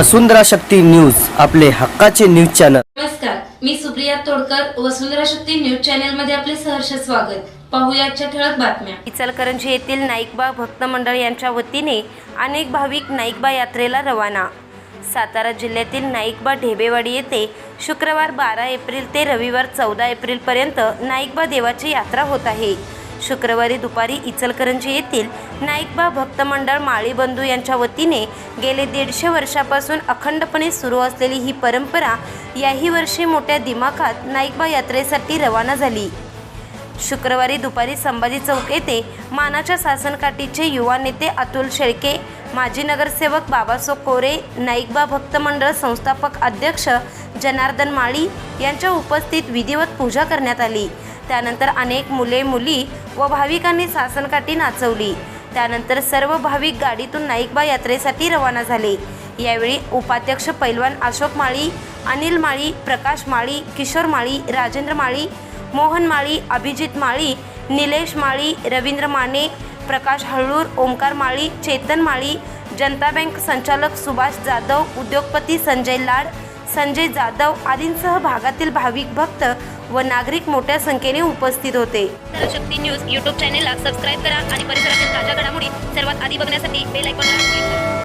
वसुंधरा Shakti news आपले हक्काचे news channel. नमस्कार मी सुप्रिया तोडकर वसुंधरा शक्ती न्यूज चॅनलमध्ये आपले सहर्ष स्वागत. पाहूया आजच्या ठळक बातम्या. इचलकरंजी येथील नाईकबा भक्त मंडळ यांच्या वतीने अनेक भाविक नाईकबा यात्रेला रवाना. सातारा जिल्ह्यातील नाईकबा ढेबेवाडी येथे शुक्रवार बारा एप्रिल ते रविवार चौदा एप्रिलपर्यंत नाईकबा देवाची यात्रा होत आहे. शुक्रवारी दुपारी इचलकरंजी येथील नाईकबा भक्त मंडळ यांच्या वतीने गेले दीडशे वर्षापासून अखंडपणे सुरू असलेली ही परंपरा याही वर्षी मोठ्या दिमाखात नाईकबा यात्रेसाठी रवाना झाली. शुक्रवारी दुपारी संभाजी चौक येथे मानाच्या शासनकाठीचे युवा नेते अतुल शेळके माजी नगरसेवक बाबासो कोरे नाईकबा भक्त मंडळ संस्थापक अध्यक्ष जनार्दन माळी यांच्या उपस्थित विधिवत पूजा करण्यात आली. त्यानंतर अनेक मुले मुली व भाविकांनी शासनकाठी नाचवली. त्यानंतर सर्व भाविक गाडीतून नाईकबा यात्रेसाठी रवाना झाले. यावेळी उपाध्यक्ष पैलवान अशोक माळी अनिल माळी प्रकाश माळी किशोर माळी राजेंद्र माळी मोहन माळी अभिजित माळी निलेश माळी रवींद्र माने प्रकाश हळूर ओमकार माळी चेतन माळी जनता बँक संचालक सुभाष जाधव उद्योगपती संजय लाड संजय जाधव आदींसह भागातील भाविक भक्त व नागरिक मोठ्या संख्येने उपस्थित होते. शक्ती न्यूज यूट्यूब चॅनेलला सबस्क्राईब करा आणि परिसरातील ताज्या घडामोडी सर्वात आधी बघण्यासाठी बेल आयकॉनला क्लिक करा.